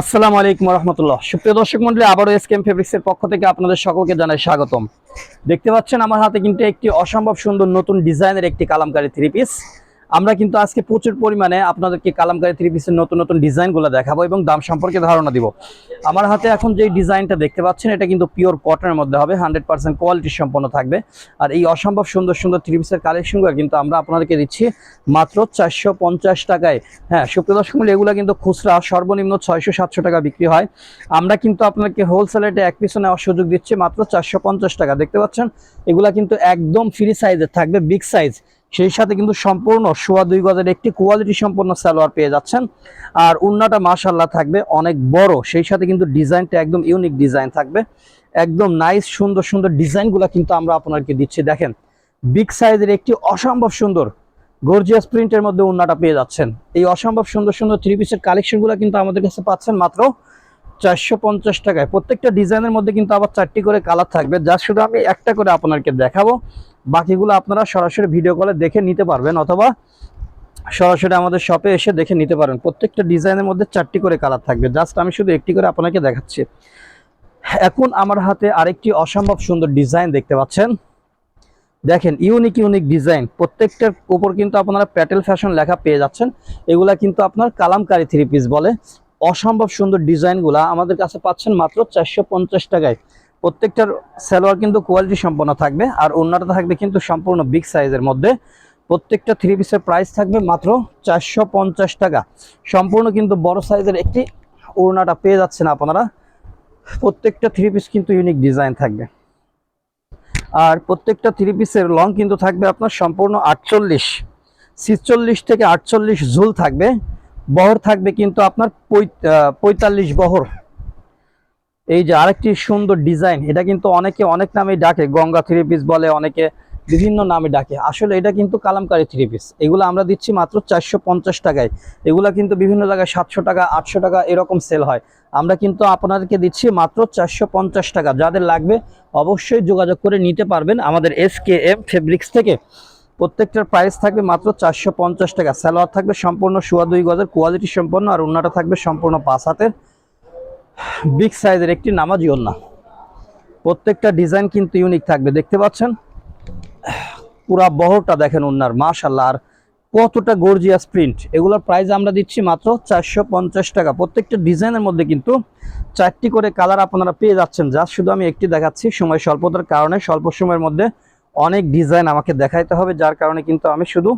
আসসালামু আলাইকুম রহমতুল্লাহ সুপ্রিয় দর্শক মন্ডলী, আবারও এসকেম ফেব্রিক্সের পক্ষ থেকে আপনাদের সকলকে জানাই স্বাগতম। দেখতে পাচ্ছেন আমার হাতে কিন্তু একটি অসম্ভব সুন্দর নতুন ডিজাইনের একটি কালামকারী থ্রি পিস আমরা কিন্তু আজকে প্রচুর পরিমাণে আপনাদেরকে কালামকারী থ্রি পিসের নতুন নতুন ডিজাইনগুলো দেখাবো এবং দাম সম্পর্কে ধারণা দিব। আমার হাতে এখন যে ডিজাইনটা দেখতে পাচ্ছেন, এটা কিন্তু পিওর কটনের মধ্যে হবে হান্ড্রেড পার্সেন্ট কোয়ালিটি সম্পন্ন থাকবে। আর এই অসম্ভব সুন্দর সুন্দর থ্রি পিসের কালেকশনগুলো কিন্তু আমরা আপনাদেরকে দিচ্ছি মাত্র চারশো পঞ্চাশ টাকায়। হ্যাঁ সুপ্রিয় দর্শক মূল্য এগুলো কিন্তু খুচরা, সর্বনিম্ন ছয়শো সাতশো টাকা বিক্রি হয়। আমরা কিন্তু আপনাকে হোলসেলেটে এক পিছু নেওয়ার সুযোগ দিচ্ছি মাত্র চারশো পঞ্চাশ টাকা। দেখতে পাচ্ছেন? এগুলা কিন্তু একদম ফ্রি সাইজের থাকবে বিগ সাইজ সেই সাথে কিন্তু সম্পূর্ণ সোয়া দুই গজের একটি কোয়ালিটি সম্পন্ন সালোয়ার পেয়ে যাচ্ছেন। আর উন্নাটা মাশাল্লাহ থাকবে অনেক বড়, সেই সাথে কিন্তু ডিজাইনটা একদম ইউনিক ডিজাইন থাকবে। একদম নাইস সুন্দর সুন্দর ডিজাইনগুলো কিন্তু আমরা আপনাদেরকে দিচ্ছি, দেখেন। বিগ সাইজের একটি অসম্ভব সুন্দর গর্জিয়াস প্রিন্টের মধ্যে উন্নাটা পেয়ে যাচ্ছেন। এই অসম্ভব সুন্দর সুন্দর থ্রি পিসের কালেকশনগুলো কিন্তু আমাদের কাছে পাচ্ছেন মাত্র চারশো পঞ্চাশ টাকায়। প্রত্যেকটা ডিজাইনের মধ্যে কিন্তু আবার চারটি করে কালার থাকবে। যা শুধু আমি একটা করে আপনাদেরকে দেখাবো। বাকিগুলো আপনারা সরাসরি ভিডিও কলে দেখে নিতে পারবেন অথবা সরাসরি আমাদের শপে এসে দেখে নিতে পারেন। প্রত্যেকটা ডিজাইনের মধ্যে চারটি করে কালার থাকবে। জাস্ট আমি শুধু একটি করে আপনাকে দেখাচ্ছি। এখন আমার হাতে আরেকটি অসম্ভব সুন্দর ডিজাইন দেখতে পাচ্ছেন। দেখেন ইউনিক ইউনিক ডিজাইন প্রত্যেকটার উপর কিন্তু আপনারা প্যাটেল ফ্যাশন লেখা পেয়ে যাচ্ছেন। এগুলা কিন্তু আপনার কালামকারি থ্রি পিস বলে। অসম্ভব সুন্দর ডিজাইনগুলা আমাদের কাছে পাচ্ছেন মাত্র চারশো পঞ্চাশ টাকায়। প্রত্যেকটার সালোয়ার কিন্তু কোয়ালিটি সম্পন্ন থাকবে আর অন্যটা থাকবে কিন্তু সম্পূর্ণ বিগ সাইজের মধ্যে। প্রত্যেকটা থ্রি পিসের প্রাইস থাকবে মাত্র চারশো পঞ্চাশ টাকা। সম্পূর্ণ কিন্তু বড় সাইজের একটি ওড়নাটা পেয়ে যাচ্ছেন আপনারা। প্রত্যেকটা থ্রি পিস কিন্তু ইউনিক ডিজাইন থাকবে। আর প্রত্যেকটা থ্রি পিসের লং কিন্তু থাকবে আপনার সম্পূর্ণ আটচল্লিশ, ছিচল্লিশ থেকে আটচল্লিশ ঝুল থাকবে। বহর থাকবে কিন্তু আপনার পঁয়তাল্লিশ বহর। এই যে আরেকটি সুন্দর ডিজাইন, এটা কিন্তু অনেকে অনেক নামে ডাকে, গঙ্গা থ্রি পিস বলে, অনেকে বিভিন্ন নামে ডাকে। আসলে এটা কিন্তু কালামকারি থ্রি পিস। এগুলো আমরা দিচ্ছি মাত্র চারশো পঞ্চাশ টাকায়। এগুলো কিন্তু বিভিন্ন জায়গায় সাতশো টাকা, আটশো টাকা এরকম সেল হয়। আমরা কিন্তু আপনাদেরকে দিচ্ছি মাত্র চারশো পঞ্চাশ টাকা। যাদের লাগবে অবশ্যই যোগাযোগ করে নিতে পারবেন আমাদের এস কে এম ফেব্রিক্স থেকে। প্রত্যেকটার প্রাইস থাকবে মাত্র চারশো পঞ্চাশ টাকা। সালোয়ার থাকবে সম্পূর্ণ সোয়া দুই গজের কোয়ালিটি সম্পন্ন, আর অন্যটা থাকবে সম্পূর্ণ পাঁচ হাতের। বিগ সাইজের একটি নামাজি ওন্না প্রত্যেকটা ডিজাইন কিন্তু ইউনিক থাকবে, দেখতে পাচ্ছেন? পুরা বহরটা দেখেন ওন্নার মাশাল্লাহ আর কতটা গর্জিয়াস প্রিন্ট এগুলোর প্রাইস আমরা দিচ্ছি মাত্র চারশো পঞ্চাশ টাকা। প্রত্যেকটা ডিজাইনের মধ্যে কিন্তু চারটি করে কালার আপনারা পেয়ে যাচ্ছেন। যা শুধু আমি একটি দেখাচ্ছি, সময় স্বল্পতার কারণে, স্বল্প সময়ের মধ্যে অনেক ডিজাইন আমাকে দেখাইতে হবে, যার কারণে কিন্তু আমি শুধু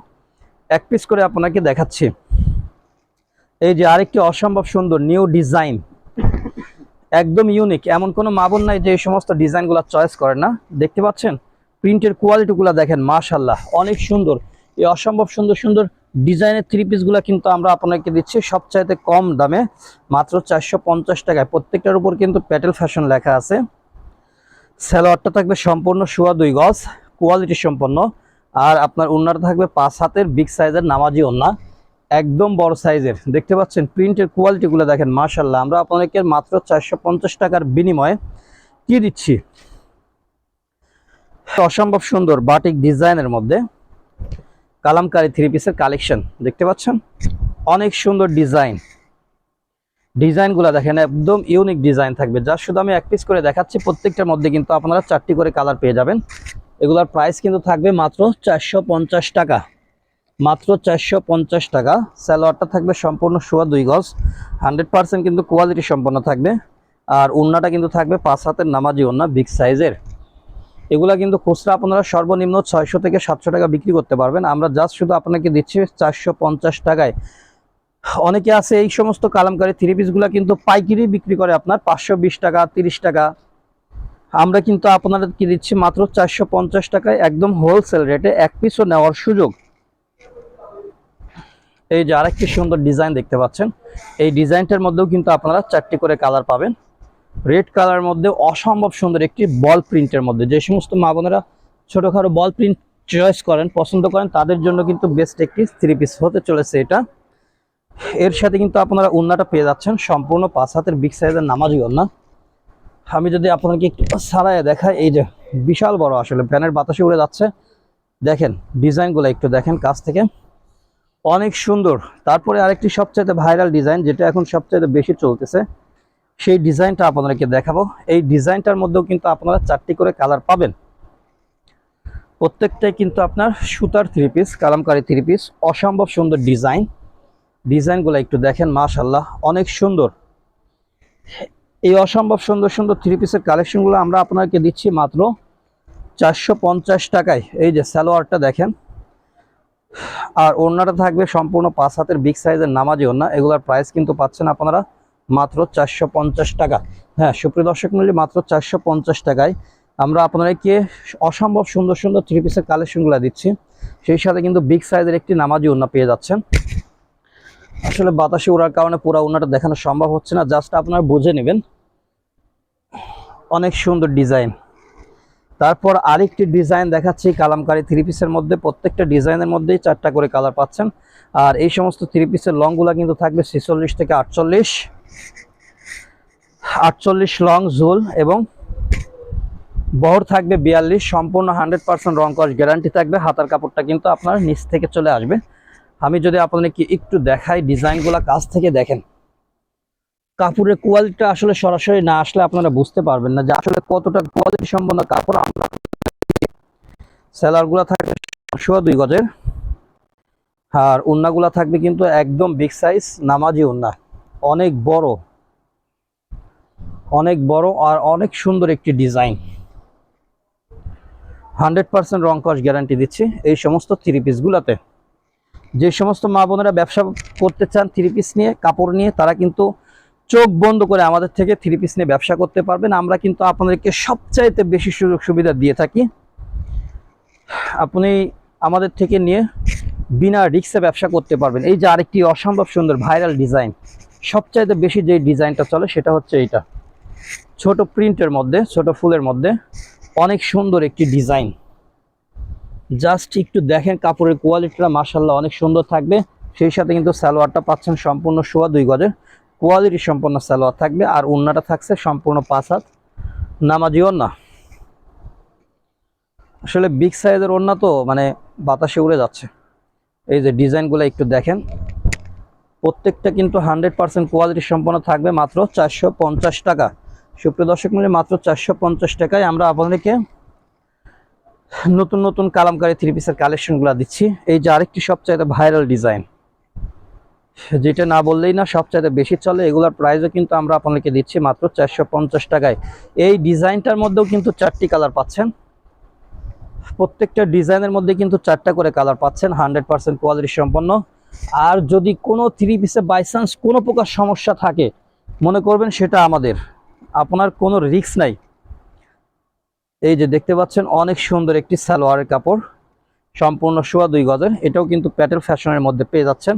এক পিস করে আপনাকে দেখাচ্ছি। এই যে আরেকটি অসম্ভব সুন্দর নিউ ডিজাইন একদম ইউনিক এমন কোনো মাবন নাই যে এই সমস্ত ডিজাইনগুলো চয়েস করে না। দেখতে পাচ্ছেন? প্রিন্টের কোয়ালিটিগুলো দেখেন মাশাল্লাহ অনেক সুন্দর। এই অসম্ভব সুন্দর সুন্দর ডিজাইনের থ্রি পিসগুলো কিন্তু আমরা আপনাকে দিচ্ছি সবচাইতে কম দামে, মাত্র চারশো পঞ্চাশ টাকায়। প্রত্যেকটার উপর কিন্তু প্যাটেল ফ্যাশন লেখা আছে। স্যালোয়ারটা থাকবে সম্পূর্ণ সোয়া দুই গজ। কোয়ালিটি সম্পন্ন। আর আপনার ওনারটা থাকবে পাঁচ হাতের, বিগ সাইজের নামাজি ওন্না একদম বড় সাইজের। দেখতে পাচ্ছেন, প্রিন্টের কোয়ালিটিগুলো দেখেন মাশাল্লাহ আমরা আপনাদেরকে মাত্র চারশো পঞ্চাশ টাকার বিনিময়ে কি দিচ্ছি? অসম্ভব সুন্দর বাটিক ডিজাইনের মধ্যে কালামকারি থ্রি পিসের কালেকশন দেখতে পাচ্ছেন, অনেক সুন্দর ডিজাইন। ডিজাইনগুলো দেখেন, একদম ইউনিক ডিজাইন থাকবে। যা শুধু আমি এক পিস করে দেখাচ্ছি, প্রত্যেকটার মধ্যে কিন্তু আপনারা চারটি করে কালার পেয়ে যাবেন। এগুলোর প্রাইস কিন্তু থাকবে মাত্র চারশো পঞ্চাশ টাকা। মাত্র চারশো পঞ্চাশ টাকা। স্যালোয়ারটা থাকবে সম্পূর্ণ সোয়া দুই গজ। হান্ড্রেড পার্সেন্ট কিন্তু কোয়ালিটি সম্পন্ন থাকবে। আর ওন্নাটা কিন্তু থাকবে পাঁচ হাতের নামাজি ওন্না বিগ সাইজের এগুলা কিন্তু খুচরা আপনারা সর্বনিম্ন ছয়শো থেকে সাতশো টাকা বিক্রি করতে পারবেন। আমরা জাস্ট শুধু আপনাকে দিচ্ছি চারশো পঞ্চাশ টাকায়। অনেকে আছে এই সমস্ত কালামকারী থ্রি পিসগুলো কিন্তু পাইকারি বিক্রি করে আপনার পাঁচশো বিশ টাকা, তিরিশ টাকা। আমরা কিন্তু আপনাদেরকে দিচ্ছি মাত্র চারশো পঞ্চাশ টাকায় একদম হোলসেল রেটে এক পিসও নেওয়ার সুযোগ। এই যে আরেকটি সুন্দর ডিজাইন দেখতে পাচ্ছেন। এই ডিজাইনটার মধ্যেও কিন্তু আপনারা চারটি করে কালার পাবেন। রেড কালার মধ্যে অসম্ভব সুন্দর একটি বল প্রিন্টের মধ্যে। যে সমস্ত মা বোনেরা ছোটোখাটো বল প্রিন্ট চয়েস করেন, পছন্দ করেন, তাদের জন্য কিন্তু বেস্ট একটি থ্রি পিস হতে চলেছে এটা। এর সাথে কিন্তু আপনারা ওন্নাটা পেয়ে যাচ্ছেন। সম্পূর্ণ পাঁচ হাতের বিগ সাইজের নামাজি ওন্না। আমি যদি আপনাকে একটু সারায় দেখাই, এই যে বিশাল বড় আসলে ফ্যানের বাতাসে উড়ে যাচ্ছে। দেখেন, ডিজাইনগুলো একটু দেখেন কাছ থেকে। অনেক সুন্দর। তারপরে আরেকটি সবচাইতে ভাইরাল ডিজাইন, যেটা এখন সবচাইতে বেশি চলতেছে, সেই ডিজাইনটা আপনাদেরকে দেখাবো। এই ডিজাইনটার মধ্যেও কিন্তু আপনারা চারটি করে কালার পাবেন। প্রত্যেকটাই কিন্তু আপনার সুতার three piece Kalamkari three piece অসম্ভব সুন্দর ডিজাইন। ডিজাইনগুলো একটু দেখেন মাশাল্লাহ অনেক সুন্দর। এই অসম্ভব সুন্দর সুন্দর থ্রি পিসের কালেকশনগুলো আমরা আপনাকে দিচ্ছি মাত্র চারশো পঞ্চাশ টাকায়। এই যে সালোয়ারটা দেখেন। আর ওড়নাটা থাকবে সম্পূর্ণ পাঁচ হাতের বিগ সাইজের নামাজি ওড়না। এগুলোর প্রাইস কিন্তু পাচ্ছেন আপনারা মাত্র চারশো পঞ্চাশ টাকা। হ্যাঁ সুপ্রিয় দর্শক মূল্য মাত্র চারশো পঞ্চাশ টাকায় আমরা আপনাদেরকে অসম্ভব সুন্দর সুন্দর থ্রি পিসের কালেকশনগুলো দিচ্ছি। সেই সাথে কিন্তু বিগ সাইজের একটি নামাজি ওড়না পেয়ে যাচ্ছেন। আসলে বাতাসে ওড়ার কারণে পুরো ওড়নাটা দেখানো সম্ভব হচ্ছে না। জাস্ট আপনারা বুঝে নেবেন। অনেক সুন্দর ডিজাইন। তারপর আরেকটি ডিজাইন দেখাচ্ছি, কালামকারি থ্রি পিসের মধ্যে। প্রত্যেকটা ডিজাইনের মধ্যেই চারটা করে কালার পাচ্ছেন। আর এই সমস্ত থ্রি পিসের লংগুলা কিন্তু থাকবে ছেচল্লিশ থেকে আটচল্লিশ। আটচল্লিশ লং ঝোল এবং বহর থাকবে বিয়াল্লিশ। সম্পূর্ণ হান্ড্রেড পার্সেন্ট রং কস গ্যারান্টি থাকবে। হাতার কাপড়টা কিন্তু আপনার নিচ থেকে চলে আসবে। আমি যদি আপনাদেরকে একটু দেখাই ডিজাইনগুলা কাছ থেকে দেখেন। কাপড়ের কোয়ালিটিটা আসলে সরাসরি না আসলে আপনারা বুঝতে পারবেন না যে আসলে কতটা কোয়ালিটি সম্পন্ন কাপড় আমরা সেলারগুলো থাকবে সোয়া দুই গজের। আর উন্নাগুলা থাকবে কিন্তু একদম বিগ সাইজ নামাজি উন্না। অনেক বড়। অনেক বড় আর অনেক সুন্দর একটি ডিজাইন। হান্ড্রেড পার্সেন্ট রং কস গ্যারান্টি দিচ্ছি এই সমস্ত থ্রি পিসগুলোতে যে সমস্ত মা বোনেরা ব্যবসা করতে চান থ্রি পিস নিয়ে, কাপড় নিয়ে, তারা কিন্তু চোখ বন্ধ করে আমাদের থেকে থ্রি পিস নিয়ে ব্যবসা করতে পারবেন। আমরা কিন্তু আপনাদেরকে সবচাইতে বেশি সুযোগ সুবিধা দিয়ে থাকি। আপনি আমাদের থেকে নিয়ে বিনা রিক্সে ব্যবসা করতে পারবেন। এই যে আরেকটি অসম্ভব সুন্দর ভাইরাল ডিজাইন সবচাইতে বেশি যে ডিজাইনটা চলে সেটা হচ্ছে এইটা। ছোট প্রিন্টের মধ্যে, ছোট ফুলের মধ্যে অনেক সুন্দর একটি ডিজাইন জাস্ট একটু দেখেন কাপড়ের কোয়ালিটিটা মাসাল্লাহ অনেক সুন্দর থাকবে। সেই সাথে কিন্তু সালোয়ারটা পাচ্ছেন সম্পূর্ণ সোয়া দুই গজের। কোয়ালিটি সম্পন্ন সালোয়ার থাকবে, আর ওড়নাটা থাকছে সম্পূর্ণ পাঁচ হাত। নামাজি ওড়না। আসলে বিগ সাইজের ওড়না তো মানে বাতাসে উড়ে যাচ্ছে। এই যে ডিজাইনগুলো একটু দেখেন। প্রত্যেকটা কিন্তু হান্ড্রেড পার্সেন্ট কোয়ালিটি সম্পন্ন থাকবে, মাত্র চারশো পঞ্চাশ টাকা। সুপ্রিয় দর্শক মিলে মাত্র চারশো পঞ্চাশ টাকায় আমরা আপনাদেরকে নতুন নতুন কালামকারী থ্রি পিসের কালেকশনগুলো দিচ্ছি। এই যে আরেকটি সবচাইতে ভাইরাল ডিজাইন যেটা না বললেই না, সবচাইতে বেশি চলে, এগুলোর প্রাইসও কিন্তু আমরা আপনাদেরকে দিচ্ছি মাত্র চারশো পঞ্চাশ টাকায়। এই ডিজাইনটার মধ্যেও কিন্তু চারটি কালার পাচ্ছেন। প্রত্যেকটা ডিজাইনের মধ্যে কিন্তু চারটা করে কালার পাচ্ছেন হান্ড্রেড পার্সেন্ট কোয়ালিটি সম্পন্ন। আর যদি কোনো থ্রি পিসে বাই চান্স কোনো প্রকার সমস্যা থাকে, মনে করবেন সেটা আমাদের। আপনার কোনো রিস্ক নাই। এই যে দেখতে পাচ্ছেন, অনেক সুন্দর একটি সালোয়ারের কাপড়। সম্পূর্ণ সোয়া দুই গজের। এটাও কিন্তু প্যাটেল ফ্যাশনের মধ্যে পেয়ে যাচ্ছেন।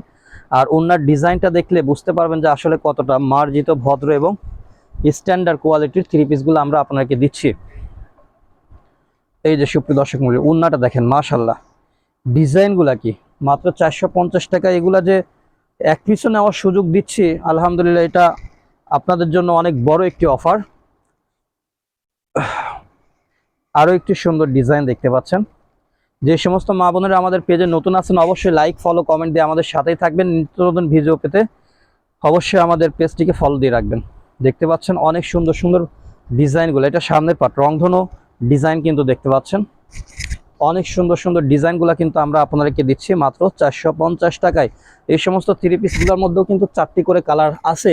আর ওনার ডিজাইনটা দেখলে বুঝতে পারবেন যে আসলে কতটা মার্জিত, ভদ্র এবং স্ট্যান্ডার্ড কোয়ালিটির থ্রি পিসগুলো আমরা আপনাকে দিচ্ছি। এই যে সুপ্রিয় দর্শক মূল্য উন্নাটা দেখেন মাশাল্লাহ ডিজাইনগুলা কি? মাত্র চারশো পঞ্চাশ টাকা। এগুলা যে এক পিছু নেওয়ার সুযোগ দিচ্ছি, আলহামদুলিল্লাহ এটা আপনাদের জন্য অনেক বড় একটি অফার আরও একটি সুন্দর ডিজাইন দেখতে পাচ্ছেন। যে সমস্ত মা বোনেরা আমাদের পেজে নতুন আছেন, অবশ্যই লাইক ফলো কমেন্ট দিয়ে আমাদের সাথেই থাকবেন। নিত্য নতুন ভিডিও পেতে অবশ্যই আমাদের পেজটিকে ফলো দিয়ে রাখবেন। দেখতে পাচ্ছেন অনেক সুন্দর সুন্দর ডিজাইনগুলো। এটা সামনের পাট রংধনু ডিজাইন কিন্তু দেখতে পাচ্ছেন। অনেক সুন্দর সুন্দর ডিজাইনগুলো কিন্তু আমরা আপনাদেরকে দিচ্ছি, মাত্র চারশো পঞ্চাশ টাকায়। এই সমস্ত থ্রি পিসগুলোর মধ্যেও কিন্তু চারটি করে কালার আছে।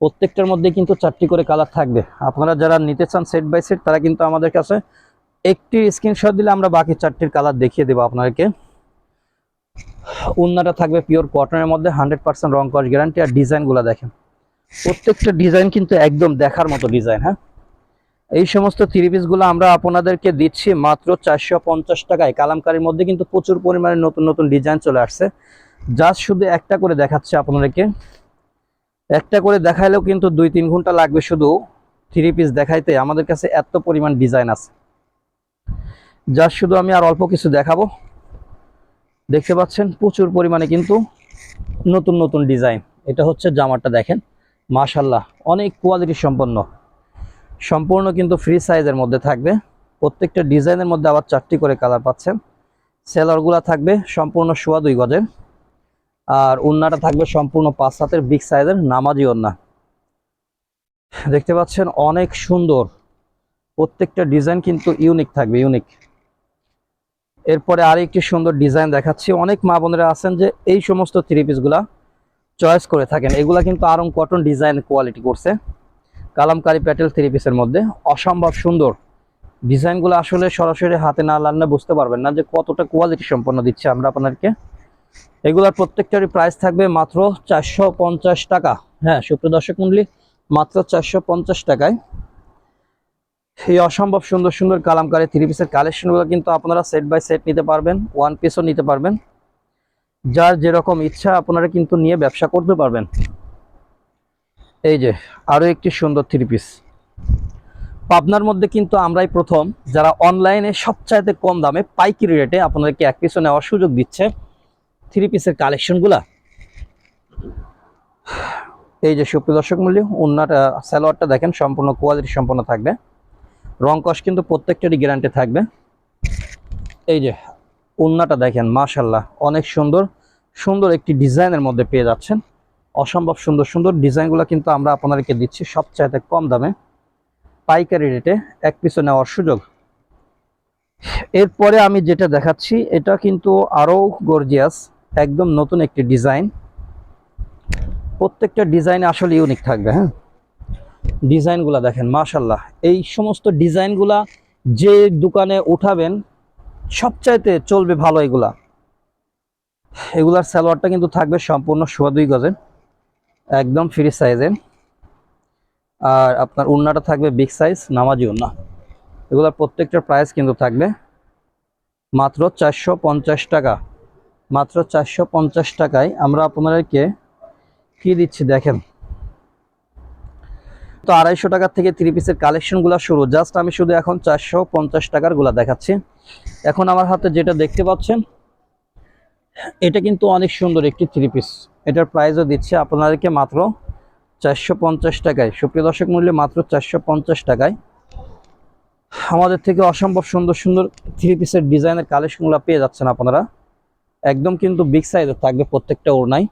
প্রত্যেকটার মধ্যে কিন্তু চারটি করে কালার থাকবে। আপনারা যারা নিতে চান সেট বাই সেট তারা কিন্তু আমাদের কাছে একটি স্ক্রিনশট দিলে আমরা বাকি চারটির কালার দেখিয়ে দেবো আপনাদেরকে। উন্নাটা থাকবে পিওর কটনের মধ্যে হান্ড্রেড পার্সেন্ট রং কস গ্যারান্টি আর ডিজাইনগুলো দেখেন। প্রত্যেকটা ডিজাইন কিন্তু একদম দেখার মতো ডিজাইন হ্যাঁ? এই সমস্ত থ্রি পিসগুলো আমরা আপনাদেরকে দিচ্ছি মাত্র চারশো পঞ্চাশ টাকায়। কালামকারির মধ্যে কিন্তু প্রচুর পরিমাণে নতুন নতুন ডিজাইন চলে আসছে। জাস্ট শুধু একটা করে দেখাচ্ছে আপনাদেরকে। একটা করে দেখাইলেও কিন্তু দুই তিন ঘণ্টা লাগবে শুধু থ্রি পিস দেখাইতে। আমাদের কাছে এত পরিমাণ ডিজাইন আছে। জাস্ট শুধু আমি আর অল্প কিছু দেখাবো। দেখতে পাচ্ছেন প্রচুর পরিমাণে কিন্তু নতুন নতুন ডিজাইন এটা হচ্ছে জামাটা দেখেন। মাশাল্লাহ অনেক কোয়ালিটি সম্পন্ন। সম্পূর্ণ কিন্তু ফ্রি সাইজের মধ্যে থাকবে। প্রত্যেকটা ডিজাইনের মধ্যে আবার চারটি করে কালার পাচ্ছেন। সেলারগুলা থাকবে সম্পূর্ণ সোয়া দুই গজের। আর ওন্নাটা থাকবে সম্পূর্ণ পাঁচ হাতের বিগ সাইজের নামাজি ওন্না দেখতে পাচ্ছেন অনেক সুন্দর। প্রত্যেকটা ডিজাইন কিন্তু ইউনিক থাকবে ইউনিক এরপরে আর একটি সুন্দর ডিজাইন দেখাচ্ছি। অনেক মা বোনেরা আছেন যে এই সমস্ত থ্রি পিসগুলা চয়েস করে থাকেন। এগুলা কিন্তু আরং কটন ডিজাইন কোয়ালিটি করছে। কালামকারি প্যাটেল থ্রি পিসের মধ্যে। অসম্ভব সুন্দর। ডিজাইনগুলো আসলে সরাসরি হাতে না লানলে বুঝতে পারবেন না যে কতটা কোয়ালিটি সম্পন্ন দিচ্ছে আমরা আপনাদেরকে। এগুলার প্রত্যেকটারই প্রাইস থাকবে মাত্র চারশো পঞ্চাশ টাকা। হ্যাঁ সুপ্রিয় দর্শক মন্ডলী, মাত্র চারশো পঞ্চাশ টাকায়। এই অসম্ভব সুন্দর সুন্দর কালামকারী থ্রি পিসের কালেকশনগুলো কিন্তু আপনারা সেট বাই সেট নিতে পারবেন ওয়ান পিসও নিতে পারবেন। যার যেরকম ইচ্ছা আপনারা কিন্তু নিয়ে ব্যবসা করতে পারবেন। এই যে, আরও একটি সুন্দর থ্রি পিস পাবনার মধ্যে কিন্তু আমরাই প্রথম, যারা অনলাইনে সবচাইতে কম দামে পাইকারি রেটে আপনাদেরকে এক পিসও নেওয়ার সুযোগ দিচ্ছে। থ্রি পিসের কালেকশনগুলা এই যে সুপ্রিয় দর্শক মূল্য উন্নাটা স্যালোয়ারটা দেখেন, সম্পূর্ণ কোয়ালিটি সম্পন্ন থাকবে। রং কস কিন্তু প্রত্যেকটারই গ্যারান্টি থাকবে। এই যে উন্নাটা দেখেন মাশাল্লাহ অনেক সুন্দর। সুন্দর একটি ডিজাইনের মধ্যে পেয়ে যাচ্ছেন। অসম্ভব সুন্দর সুন্দর ডিজাইনগুলো কিন্তু আমরা আপনাদেরকে দিচ্ছি সবচাইতে কম দামে। পাইকারি রেটে এক পিছু নেওয়ার সুযোগ। এরপরে আমি যেটা দেখাচ্ছি, এটা কিন্তু আরও গর্জিয়াস একদম নতুন একটি ডিজাইন। প্রত্যেকটা ডিজাইন আসলে ইউনিক থাকবে হ্যাঁ? ডিজাইনগুলা দেখেন মাশাল্লাহ এই সমস্ত ডিজাইনগুলা যে দোকানে উঠাবেন, সবচাইতে চলবে ভালো এগুলা। এগুলার সালোয়ারটা কিন্তু থাকবে সম্পূর্ণ সোয়া দুই গজের, একদম ফ্রি সাইজের আর আপনার উন্নাটা থাকবে বিগ সাইজ নামাজি উন্না। এগুলার প্রত্যেকটার প্রাইস কিন্তু থাকবে মাত্র চারশো পঞ্চাশ টাকা। মাত্র চারশো পঞ্চাশ টাকায় আমরা আপনাদেরকে কি দিচ্ছি দেখেন। তো আড়াইশো টাকার থেকে থ্রি পিসের কালেকশনগুলো শুরু। জাস্ট আমি শুধু এখন চারশো পঞ্চাশ টাকারগুলা দেখাচ্ছি। এখন আমার হাতে যেটা দেখতে পাচ্ছেন, এটা কিন্তু অনেক সুন্দর একটি থ্রি পিস এটার প্রাইসও দিচ্ছে আপনাদেরকে মাত্র চারশো পঞ্চাশ টাকায়। সুপ্রিয় দর্শক মূল্যে মাত্র চারশো পঞ্চাশ টাকায়। আমাদের থেকে অসম্ভব সুন্দর সুন্দর থ্রি পিসের ডিজাইনের কালেকশনগুলো পেয়ে যাচ্ছেন আপনারা। একদম কিন্তু বিগ সাইজের থাকবে প্রত্যেকটা ওড়নাই।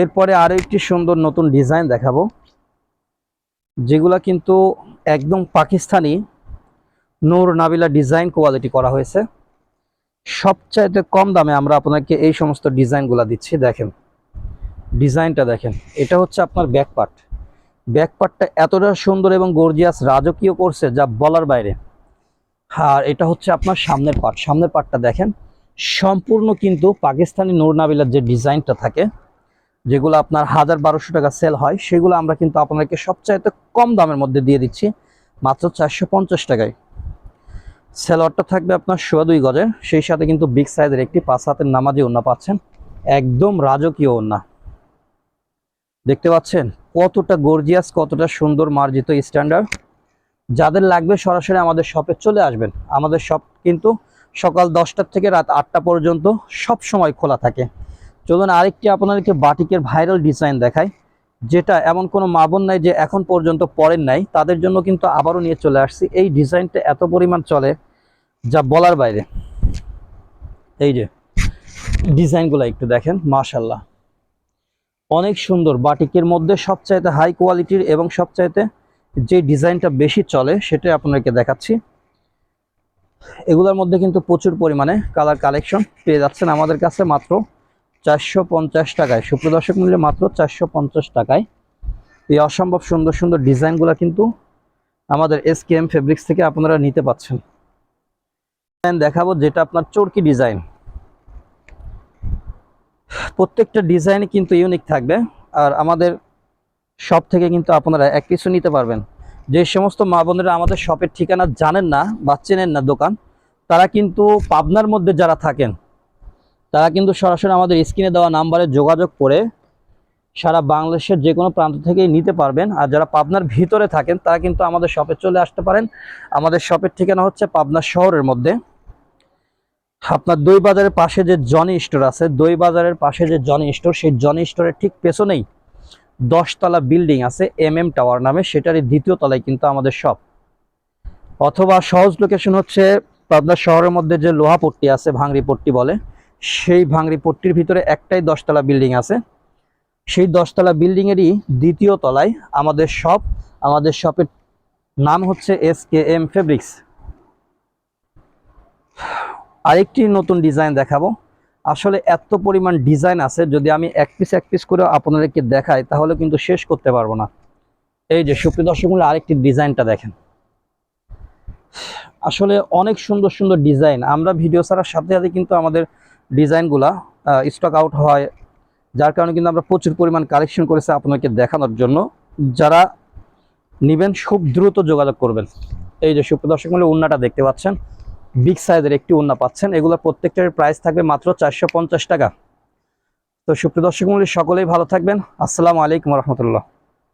এরপরে আরও একটি সুন্দর নতুন ডিজাইন দেখাবো। যেগুলা কিন্তু একদম পাকিস্তানি নূর নাবিলা ডিজাইন কোয়ালিটি করা হয়েছে। সবচাইতে কম দামে আমরা আপনাকে এই সমস্ত ডিজাইনগুলো দিচ্ছি, দেখেন। ডিজাইনটা দেখেন, এটা হচ্ছে আপনার ব্যাক পার্ট ব্যাক পার্টটা এতটা সুন্দর এবং গর্জিয়াস রাজকীয় করছে যা বলার বাইরে। আর এটা হচ্ছে আপনার সামনের পার্ট সামনের পার্টটা দেখেন। সম্পূর্ণ কিন্তু পাকিস্তানি নূর নাবিলার যে ডিজাইনটা থাকে, যেগুলো আপনার হাজার বারোশো টাকা সেল হয়, সেগুলো আমরা কিন্তু আপনাদেরকে সবচাইতে কম দামের মধ্যে দিয়ে দিচ্ছি, মাত্র চারশো পঞ্চাশ টাকায়। সেলরটা থাকবে আপনার সোয়া দুই গজের সেই সাথে কিন্তু বিগ সাইজের একটি পাঁচ হাতের নামাজি ওন্না পাচ্ছেন, একদম রাজকীয় ওন্না দেখতে পাচ্ছেন কতটা গর্জিয়াস কতটা সুন্দর মার্জিত স্ট্যান্ডার্ড যাদের লাগবে সরাসরি আমাদের শপে চলে আসবেন। আমাদের শপ কিন্তু সকাল দশটার থেকে রাত আটটা পর্যন্ত সব সময় খোলা থাকে। চলুন আরেকটি আপনাদেরকে বাটিকের ভাইরাল ডিজাইন দেখায় যেটা এমন কোনো মাবন নাই যে এখন পর্যন্ত পরেন নাই। তাদের জন্য কিন্তু আবারও নিয়ে চলে আসছি। এই ডিজাইনটা এত পরিমাণ চলে যা বলার বাইরে। এই যে ডিজাইনগুলো একটু দেখেন মাশাল্লাহ অনেক সুন্দর বাটিকের মধ্যে সবচাইতে হাই কোয়ালিটির এবং সবচাইতে যে ডিজাইনটা বেশি চলে সেটা আপনাদেরকে দেখাচ্ছি। এগুলোর মধ্যে কিন্তু প্রচুর পরিমাণে কালার কালেকশন পেয়ে যাচ্ছেন আমাদের কাছে মাত্র চারশো পঞ্চাশ টাকায়। সুপ্রদর্শক মূল্যে মাত্র চারশো পঞ্চাশ টাকায়। এই অসম্ভব সুন্দর সুন্দর ডিজাইনগুলো কিন্তু আমাদের এস কে এম ফেব্রিক্স থেকে আপনারা নিতে পাচ্ছেন। দেখাবো যেটা আপনার চরকি ডিজাইন। প্রত্যেকটা ডিজাইন কিন্তু ইউনিক থাকবে, আর আমাদের সব থেকে কিন্তু আপনারা এক কিছু নিতে পারবেন। যে সমস্ত মা বোনেরা আমাদের শপের ঠিকানা জানেন না বা চেনেন না দোকান, তারা কিন্তু পাবনার মধ্যে যারা থাকেন, তারা কিন্তু সরাসরি আমাদের স্ক্রিনে দেওয়া নাম্বারে যোগাযোগ করে সারা বাংলাদেশের যে কোনো প্রান্ত থেকেই নিতে পারবেন। আর যারা পাবনার ভিতরে থাকেন, তারা কিন্তু আমাদের শপে চলে আসতে পারেন। আমাদের শপের ঠিকানা হচ্ছে পাবনা শহরের মধ্যে। আপনার দই বাজারের পাশে যে জনি স্টোর আছে, দই বাজারের পাশে যে জনি স্টোর সেই জনি স্টোরের ঠিক পেছনেই দশতলা বিল্ডিং আছে এম এম টাওয়ার নামে, সেটারই দ্বিতীয় তলায় কিন্তু আমাদের শপ অথবা সহজ লোকেশন হচ্ছে পাবনা শহরের মধ্যে যে লোহা পট্টি আছে, ভাঙড়ি পট্টি বলে, সেই ভাঙড়ি পট্টির ভিতরে একটাই দশতলা বিল্ডিং আছে। সেই দশতলা বিল্ডিংয়েরই দ্বিতীয় তলায় আমাদের শপ আমাদের শপের নাম হচ্ছে এস কে এম ফেব্রিক্স। আরেকটি নতুন ডিজাইন দেখাবো। আসলে এত পরিমাণ ডিজাইন আছে, যদি আমি এক পিস এক পিস করে আপনাদেরকে দেখাই, তাহলে কিন্তু শেষ করতে পারব না। এই যে সুপ্রিয় দর্শক আরেকটি ডিজাইনটা দেখেন। আসলে অনেক সুন্দর সুন্দর ডিজাইন। আমরা ভিডিও ছাড়ার সাথে সাথে কিন্তু আমাদের ডিজাইনগুলা স্টক আউট হয়। যার কারণে কিন্তু আমরা প্রচুর পরিমাণ কালেকশন করেছি আপনাকে দেখানোর জন্য। যারা নেবেন, খুব দ্রুত যোগাযোগ করবেন। এই যে সুপ্রিয় দর্শক মূল্য উন্নাটা দেখতে পাচ্ছেন। বিগ সাইজের একটি উন্না পাচ্ছেন। এগুলো প্রত্যেকটার প্রাইস থাকবে মাত্র চারশো পঞ্চাশ টাকা। তো সুপ্রিয় দর্শক মূল্য সকলেই ভালো থাকবেন। আসসালামু আলাইকুম রহমতুল্লাহ।